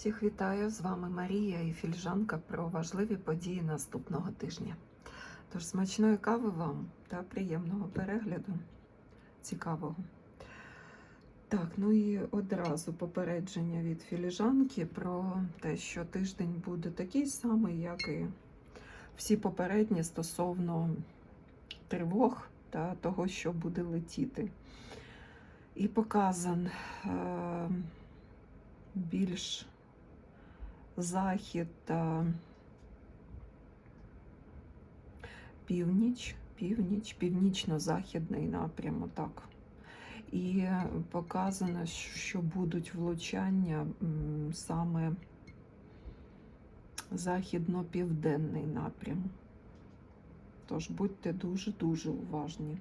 Всіх вітаю! З вами Марія і Фільжанка про важливі події наступного тижня. Тож смачної кави вам та приємного перегляду. Цікавого. Так, ну і одразу попередження від філіжанки про те, що тиждень буде такий самий, як і всі попередні стосовно тривог та того, що буде летіти. І показан е, більш захід північ, північ, північно-західний напрям, так. І показано, що будуть влучання саме західно-південний напрям. Тож будьте дуже-дуже уважні.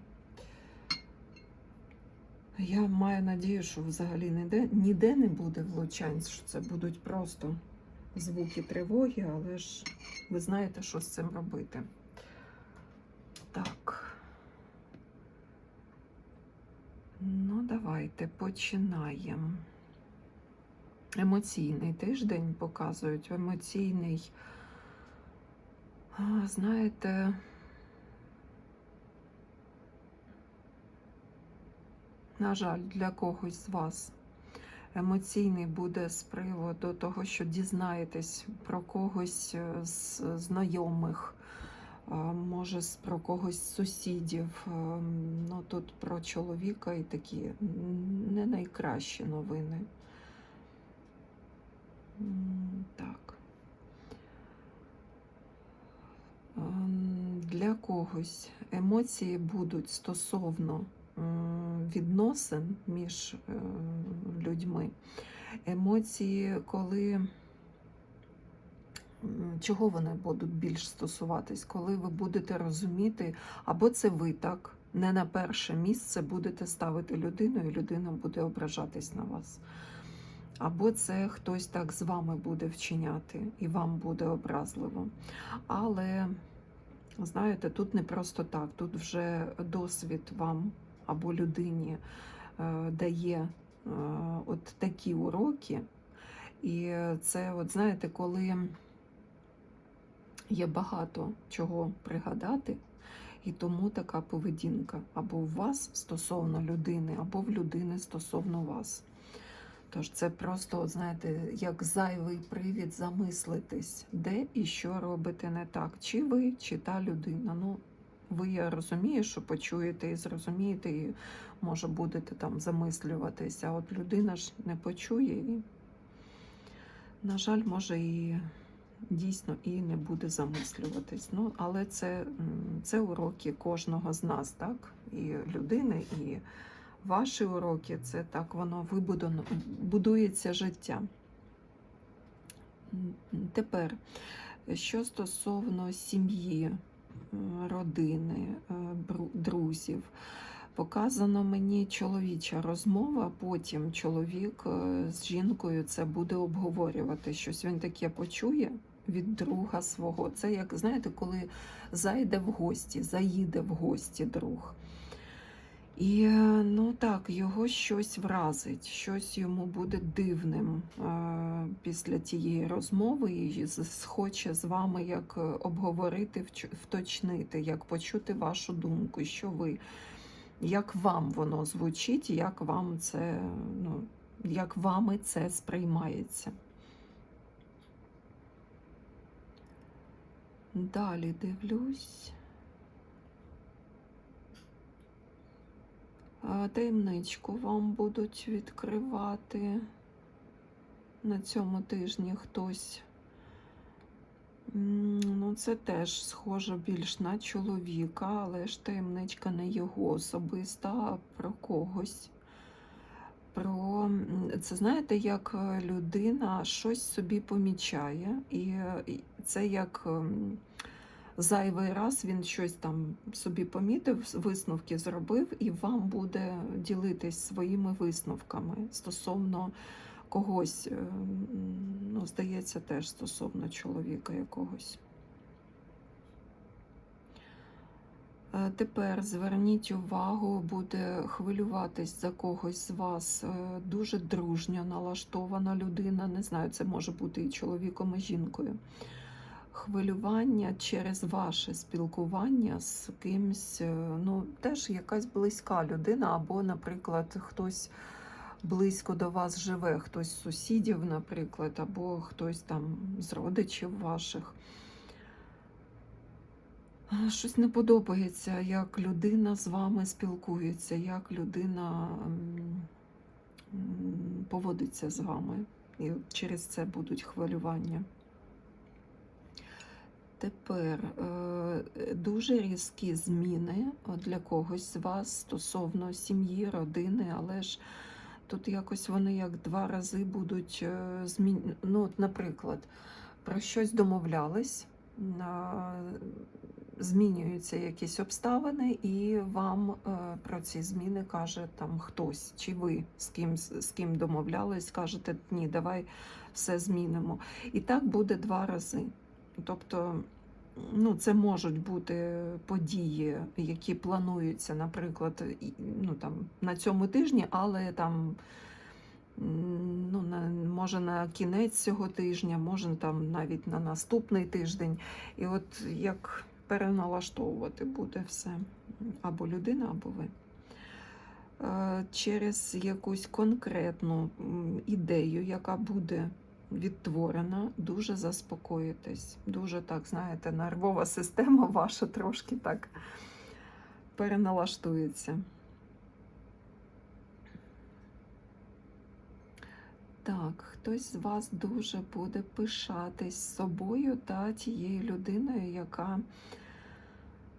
Я маю надію, що взагалі ніде, ніде не буде влучань, що це будуть просто звуки тривоги, але ж ви знаєте, що з цим робити. Так. Ну, давайте починаємо. Емоційний тиждень показують. Емоційний, знаєте, на жаль, для когось з вас емоційний буде з приводу того, що дізнаєтесь про когось е, з знайомих, може, про когось з сусідів. Е, Ну, тут про чоловіка і такі не найкращі новини. Так. Ем, Для когось емоції будуть стосовно відносин між е, людьми. Емоції, коли чого вони будуть більш стосуватись, коли ви будете розуміти, або це ви так не на перше місце будете ставити людину, і людина буде ображатись на вас. Або це хтось так з вами буде вчиняти, і вам буде образливо. Але, знаєте, тут не просто так, тут вже досвід вам або людині е, дає е, от такі уроки. І це, от знаєте, коли є багато чого пригадати, і тому така поведінка або у вас стосовно людини, або в людини стосовно вас. Тож це просто, знаєте, як зайвий привід замислитись, де і що робите не так. Чи ви, чи та людина. Ну, ви я розумію, що почуєте і зрозумієте, і може будете там замислюватися. А от людина ж не почує і, на жаль, може і дійсно і не буде замислюватись. Ну, але це, це уроки кожного з нас, так? І людини, і ваші уроки це так воно вибудовано, будується життя. Тепер, що стосовно сім'ї, родини, е, друзів, показано мені чоловіча розмова, потім чоловік е, з жінкою це буде обговорювати щось. Він таке почує від друга свого. Це як, знаєте, коли зайде в гості, заїде в гості друг. І е, ну так, його щось вразить, щось йому буде дивним е, після тієї розмови, і з- хоче з вами як е, обговорити, вточнити, як почути вашу думку, що ви, як вам воно звучить, як вам це, ну, як вами це сприймається. Далі дивлюсь. А, Таємничку вам будуть відкривати на цьому тижні хтось. Ну, це теж схоже більш на чоловіка, але ж таємничка не його особиста, а про когось. Про це знаєте, як е, людина щось собі помічає, і е, це як ем, зайвий раз він щось там собі помітив, висновки зробив, і вам буде ділитись своїми висновками стосовно когось, е, ну, здається, теж стосовно чоловіка якогось. Е, Тепер зверніть увагу, буде хвилюватись за когось з вас е, дуже дружньо налаштована людина. Не знаю, це може бути і чоловіком, і жінкою. Хвилювання через ваше спілкування з кимсь, е, ну, теж якась близька людина, або, наприклад, хтось близько до вас живе, хтось з сусідів, наприклад, або хтось там з родичів ваших. Щось не подобається, як людина з вами спілкується, як людина поводиться з вами. І через це будуть хвилювання. Тепер е, дуже різкі зміни для когось з вас стосовно сім'ї, родини, але ж тут якось вони як два рази будуть е, змін... Ну, от, наприклад, про щось домовлялись, змінюються якісь обставини, і вам е, про ці зміни каже там хтось, чи ви з ким, з ким домовлялись, кажете, ні, давай все змінимо. І так буде два рази. Тобто, ну, це можуть бути події, які плануються, наприклад, ну, там, на цьому тижні, але там. Ну, на, може на кінець цього тижня, може там навіть на наступний тиждень. І от як переналаштовувати буде все. Або людина, або ви. Е, Через якусь конкретну ідею, яка буде відтворена, дуже заспокоїтесь. Дуже так, знаєте, нервова система ваша трошки так переналаштується. Так, хтось з вас дуже буде пишатись собою та тією людиною, яка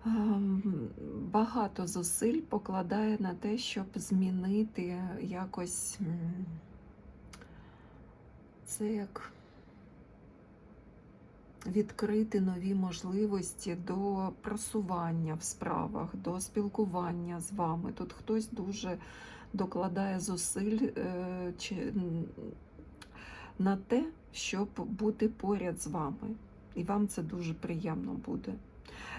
ем, багато зусиль покладає на те, щоб змінити якось це як відкрити нові можливості до просування в справах, до спілкування з вами. Тут хтось дуже докладає зусиль е, на те, щоб бути поряд з вами. І вам це дуже приємно буде.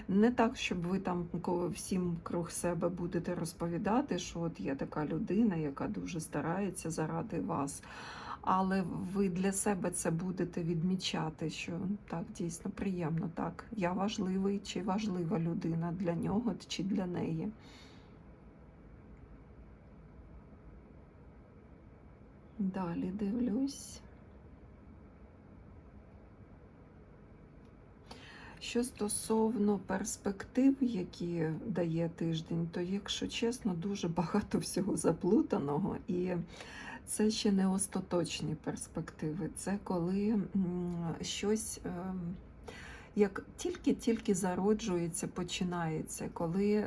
Не так, щоб ви там всім круг себе будете розповідати, що от є така людина, яка дуже старається заради вас. Але ви для себе це будете відмічати, що так дійсно приємно. Так, я важливий чи важлива людина для нього чи для неї. Далі дивлюсь. Що стосовно перспектив, які дає тиждень, то, якщо чесно, дуже багато всього заплутаного, і це ще не остаточні перспективи. Це коли щось ем, як тільки-тільки зароджується, починається, коли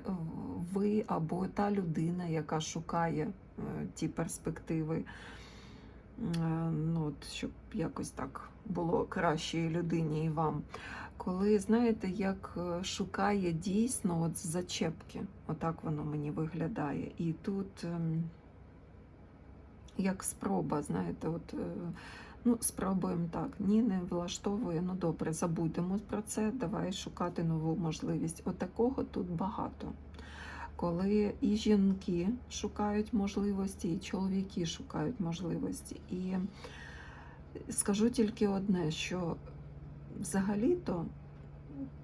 ви або та людина, яка шукає е, ті перспективи, е, ну, от, щоб якось так було кращій людині і вам. Коли, знаєте, як е, шукає дійсно от зачепки, отак воно мені виглядає. І тут ем, як спроба, знаєте, от, е, ну, спробуємо так, ні, не влаштовує, ну добре, забудемо про це, давай шукати нову можливість. От такого тут багато. Коли і жінки шукають можливості, і чоловіки шукають можливості. І скажу тільки одне, що взагалі-то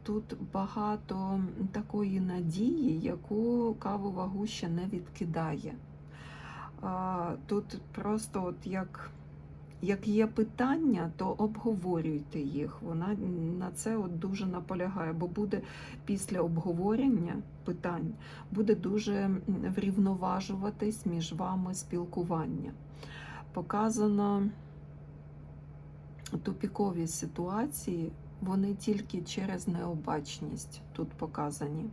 тут багато такої надії, яку кавова гуща не відкидає. Тут просто от як, як є питання, то обговорюйте їх. Вона на це от дуже наполягає, бо буде після обговорення питань буде дуже врівноважуватись між вами спілкування. Показано тупікові ситуації, вони тільки через необачність тут показані.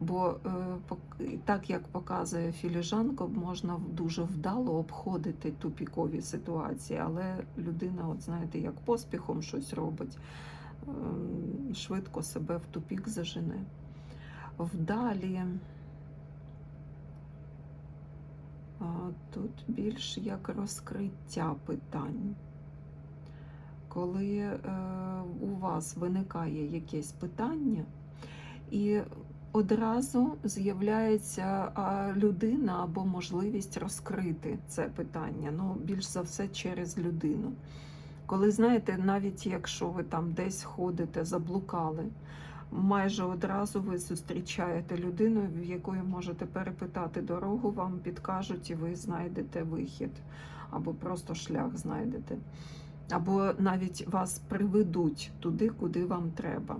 Бо е, так як показує філіжанка, можна дуже вдало обходити тупікові ситуації, але людина, от знаєте, як поспіхом щось робить, ем, швидко себе в тупік зажене. Вдалі тут більш як розкриття питань коли е, у вас виникає якесь питання, і одразу з'являється людина або можливість розкрити це питання. Ну, більш за все, через людину. Коли знаєте, навіть якщо ви там десь ходите, заблукали, майже одразу ви зустрічаєте людину, в якої можете перепитати дорогу, вам підкажуть і ви знайдете вихід, або просто шлях знайдете. Або навіть вас приведуть туди, куди вам треба.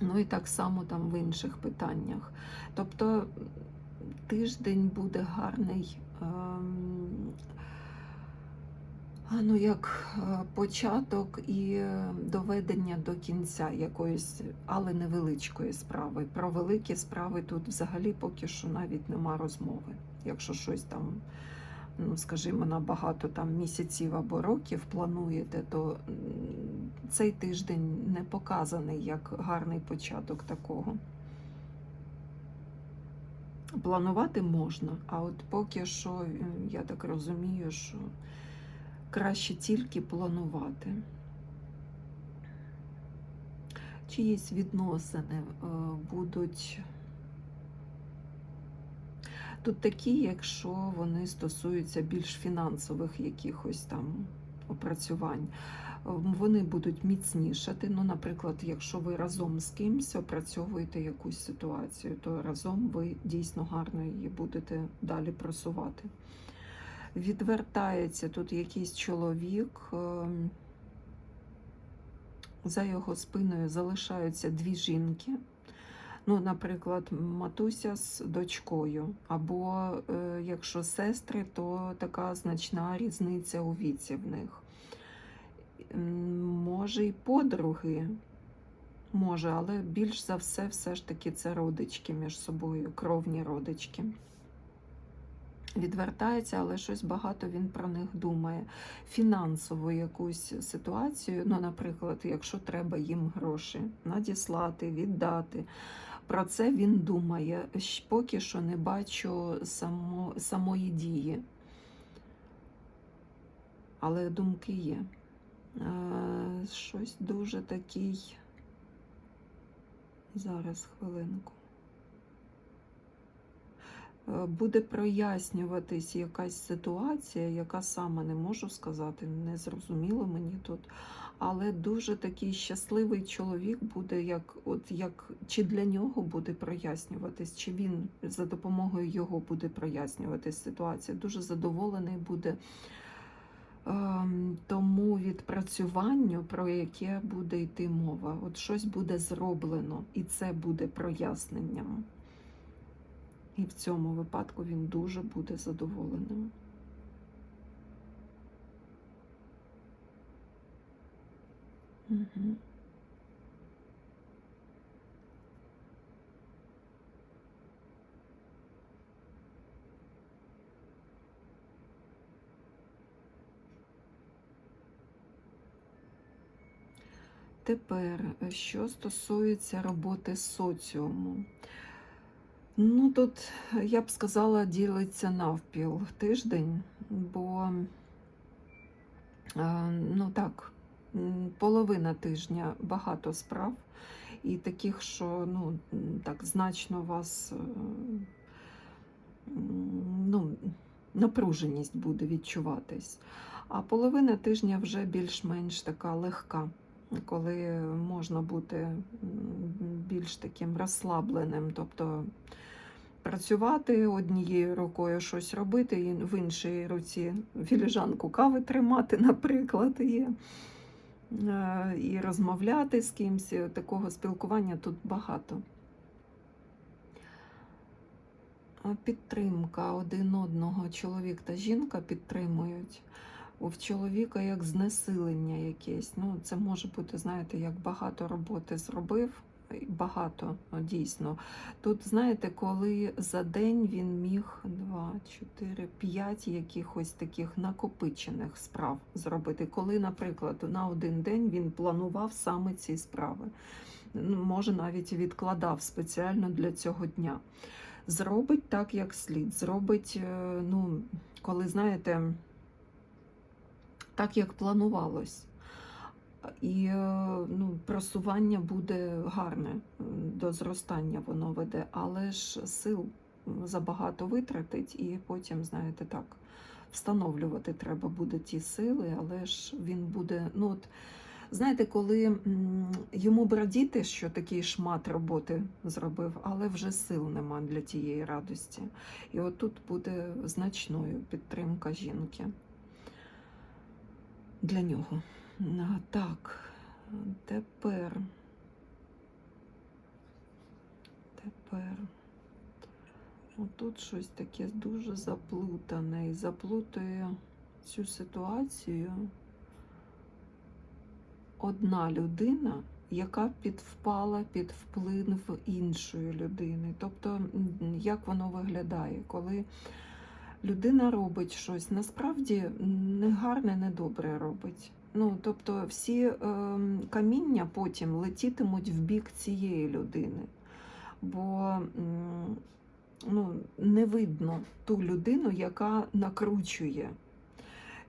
Ну і так само там в інших питаннях. Тобто тиждень буде гарний. ем, Ну, як е, початок і доведення до кінця якоїсь, але невеличкої справи. Про великі справи тут взагалі поки що навіть нема розмови. Якщо щось там, ну скажімо, на багато там місяців або років плануєте, то цей тиждень не показаний як гарний початок такого. Планувати можна, а от поки що, я так розумію, що краще тільки планувати. Чиїсь відносини е, будуть тут такі, якщо вони стосуються більш фінансових якихось там опрацювань. Е, Вони будуть міцнішати. Ну, наприклад, якщо ви разом з кимось опрацьовуєте якусь ситуацію, то разом ви дійсно гарно її будете далі просувати відвертається тут якийсь чоловік. ем, За його спиною залишаються дві жінки. Ну, наприклад, матуся з дочкою, або е, якщо сестри, то така значна різниця у віці в них. Може, і подруги, може, але більш за все, все ж таки це родички між собою, кровні родички відвертається, але щось багато він про них думає. Фінансову якусь ситуацію, ну, наприклад, якщо треба їм гроші надіслати, віддати. Про це він думає. Поки що не бачу само, самої дії. Але думки є. Е, щось дуже такий. Зараз хвилинку. Е, буде прояснюватись якась ситуація, яка саме не можу сказати, не зрозуміло мені тут. Але дуже такий щасливий чоловік буде, як от як чи для нього буде прояснюватись, чи він за допомогою його буде прояснюватись ситуація. Дуже задоволений буде ем, тому відпрацюванню, про яке буде йти мова. От щось буде зроблено, і це буде проясненням. І в цьому випадку він дуже буде задоволеним. Угу. Тепер, е, що стосується роботи соціуму. Ну, тут, е, я б сказала, ділиться навпіл тиждень, бо, ну так, половина тижня багато справ, і таких, що ну, так значно вас ну, напруженість буде відчуватись. А половина тижня вже більш-менш така легка, коли можна бути більш таким розслабленим, тобто працювати однією рукою щось робити, і в іншій руці філіжанку кави тримати, наприклад, і, е, і розмовляти з кимось. Такого спілкування тут багато. Підтримка один одного, чоловік та жінка підтримують. В чоловіка як знесилення якесь. Ну, це може бути, знаєте, як багато роботи зробив. Багато, дійсно. Тут, знаєте, коли за день він міг 2, 4, 5 якихось таких накопичених справ зробити. Коли, наприклад, на один день він планував саме ці справи. Ну, Може, навіть відкладав спеціально для цього дня. Зробить так, як слід. Зробить, е, ну, коли, знаєте, так, як планувалось. І е, ну, просування буде гарне, до зростання воно веде, але ж сил забагато витратить, і потім, знаєте, так, встановлювати треба буде ті сили, але ж він буде. ну от, Знаєте, коли йому б радіти, що такий шмат роботи зробив, але вже сил нема для тієї радості. І отут буде значною підтримка жінки для нього. Так, тепер. Тепер. Отут щось таке дуже заплутане і заплутує цю ситуацію одна людина, яка підвпала під вплив іншої людини. Тобто, як воно виглядає, коли людина робить щось, насправді м, не гарне, не добре робить. Ну, тобто всі е, каміння потім летітимуть в бік цієї людини. Бо ну, не видно ту людину, яка накручує,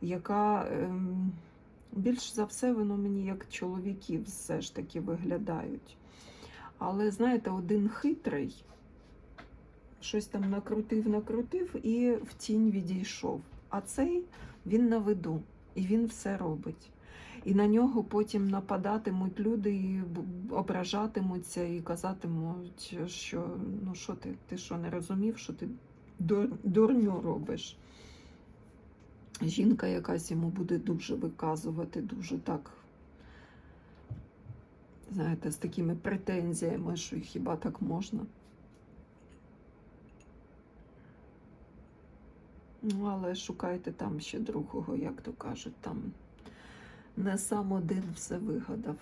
яка ем, більш за все воно мені як чоловіків все ж таки виглядають. Але знаєте, один хитрий щось там накрутив, накрутив і в тінь відійшов. А цей він на виду, і він все робить. І на нього потім нападатимуть люди, і ображатимуться, і казатимуть, що ну що ти, ти що не розумів, що ти дур- дурню робиш. Жінка якась йому буде дуже виказувати, дуже так, знаєте, з такими претензіями, що хіба так можна. Ну, але шукайте там ще другого, як то кажуть, там не сам один все вигадав.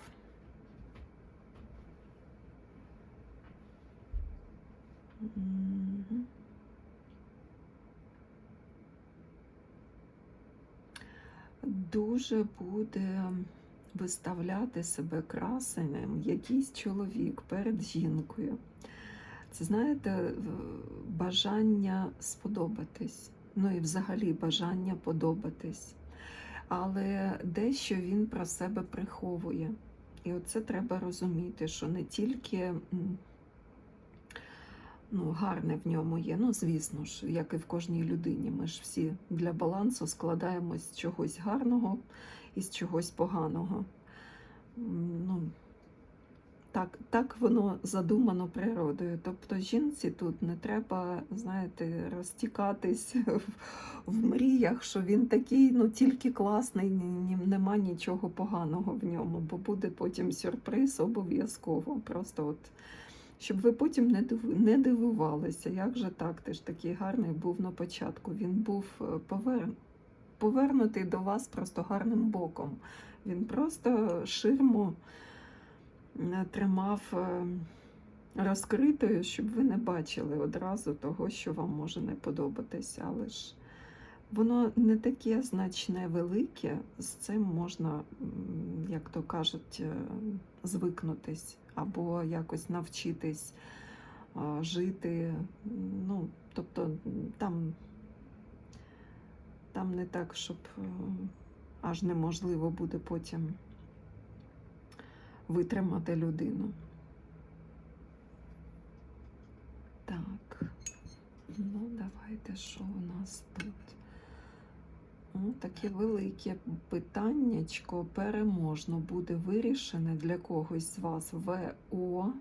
Дуже буде виставляти себе красенем якийсь чоловік перед жінкою. Це знаєте, бажання сподобатись. Ну і взагалі бажання подобатись. Але дещо він про себе приховує. І оце треба розуміти, що не тільки ну, гарне в ньому є. Ну, звісно ж, як і в кожній людині. Ми ж всі для балансу складаємось з чогось гарного і з чогось поганого. Ну, так, так воно задумано природою. Тобто жінці тут не треба, знаєте, розтікатись в, в мріях, що він такий, ну тільки класний, нема нічого поганого в ньому, бо буде потім сюрприз обов'язково. Просто от, щоб ви потім не, не дивувалися, як же так, ти ж такий гарний був на початку. Він був е, повер, повернутий до вас просто гарним боком. Він просто ширму е, тримав е, розкритою, щоб ви не бачили одразу того, що вам може не подобатися. Але ж воно не таке значне велике, з цим можна, як то кажуть, е, звикнутись або якось навчитись жити. Ну, тобто там, там не так, щоб е, аж неможливо буде потім витримати людину. Так, ну давайте, що у нас тут? Ну, таке велике питаннячко переможно буде вирішене для когось з вас ВО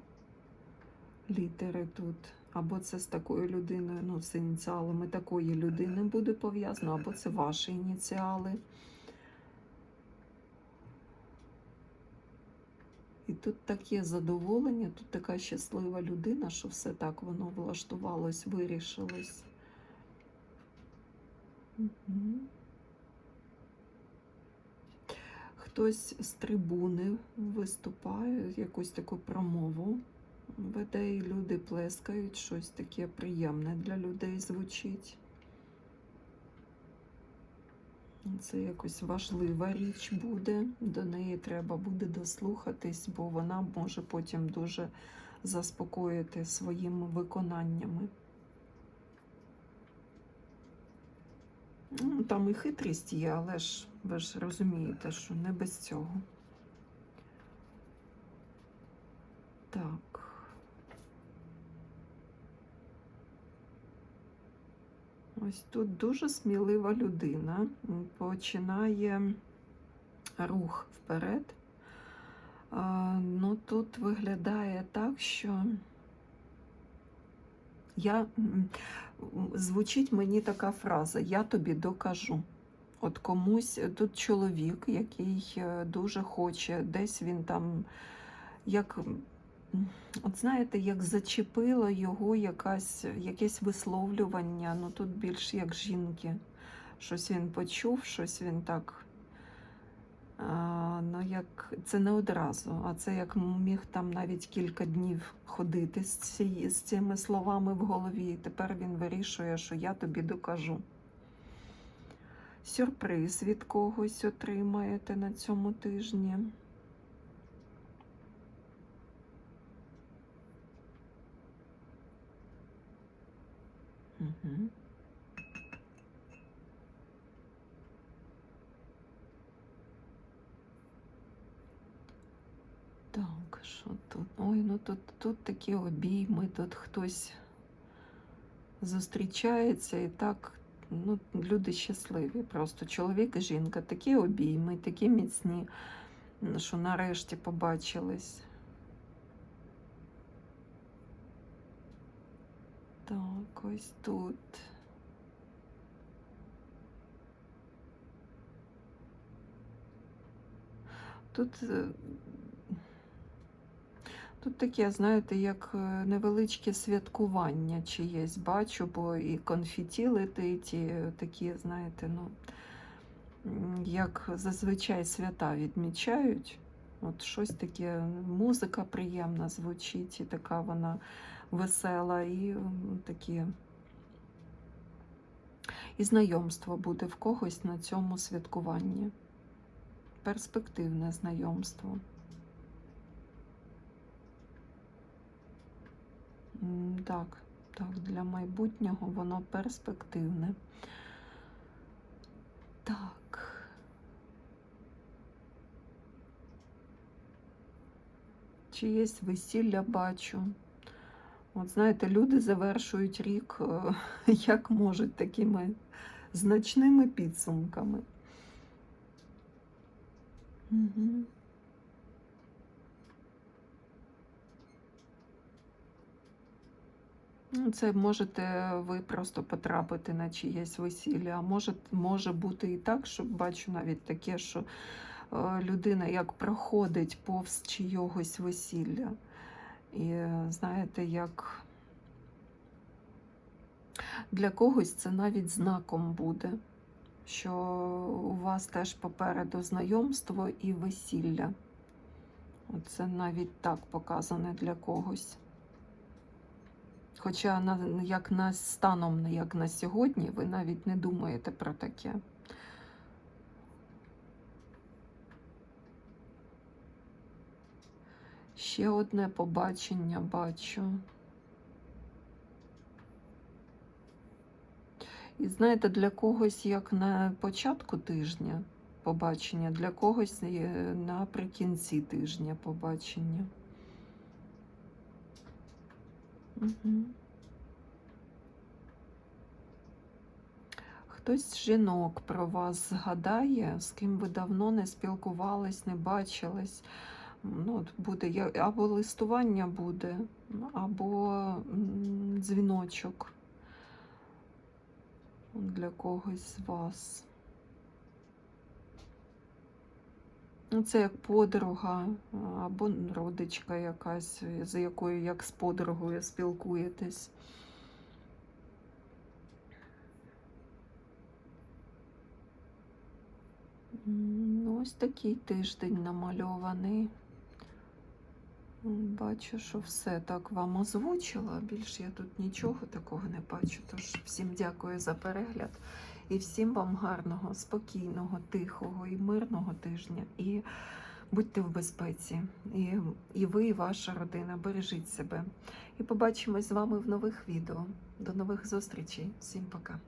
літери тут. Або це з такою людиною, ну, з ініціалами такої людини буде пов'язано, або це ваші ініціали. Тут таке задоволення, тут така щаслива людина, що все так воно влаштувалось, вирішилось. Хтось з трибуни виступає, якусь таку промову веде, і люди плескають, щось таке приємне для людей звучить. Це якось важлива річ буде, до неї треба буде дослухатись, бо вона може потім дуже заспокоїти своїми виконаннями. Ну, Там і хитрість є, але ж ви ж розумієте, що не без цього. Так. Ось тут дуже смілива людина починає рух вперед. Ну, тут виглядає так, що я звучить мені така фраза: я тобі докажу. От комусь тут чоловік, який е, дуже хоче, десь він там, як, от знаєте, як зачепило його якась, якесь висловлювання, ну тут більш як жінки. Щось він почув, щось він так. А, ну, як це не одразу, а це як міг там навіть кілька днів ходити з, ці, з цими словами в голові. І тепер він вирішує, що я тобі докажу. Сюрприз від когось отримаєте на цьому тижні. Так, що тут? Ой, ну тут, тут такі обійми, тут хтось зустрічається і так, ну, люди щасливі. Просто чоловік і жінка, такі обійми, такі міцні, що нарешті побачились. Так, ось тут. Тут, е, тут таке, знаєте, як е, невеличке святкування чиєсь бачу, бо і конфеті летить, і такі, знаєте, ну, як зазвичай свята відмічають. От щось таке, музика приємна звучить, і така вона весела, і такі. І знайомство буде в когось на цьому святкуванні. Перспективне знайомство. Так, так, для майбутнього воно перспективне. Так. Чиєсь весілля бачу. От знаєте, люди завершують рік е, як можуть такими значними підсумками. Угу. Це можете ви просто потрапити на чиєсь весілля, а може, може бути і так, що бачу навіть таке, що е, людина як проходить повз чийогось весілля. І знаєте, як для когось це навіть знаком буде, що у вас теж попереду знайомство і весілля. Це навіть так показане для когось. Хоча як на станом, як на сьогодні, ви навіть не думаєте про таке. Ще одне побачення бачу. І знаєте, для когось як на початку тижня побачення, для когось наприкінці тижня побачення. Угу. Хтось з жінок про вас згадає, з ким ви давно не спілкувались, не бачились. Ну, от буде або листування буде, або дзвіночок для когось з вас. Ну, Це як подруга або родичка якась, за якою як з подругою спілкуєтесь. Ось такий тиждень намальований. Бачу, що все так вам озвучила. Більше я тут нічого такого не бачу. Тож всім дякую за перегляд і всім вам гарного, спокійного, тихого і мирного тижня. І будьте в безпеці. І, і ви, і ваша родина. Бережіть себе. І побачимось з вами в нових відео. До нових зустрічей. Всім пока.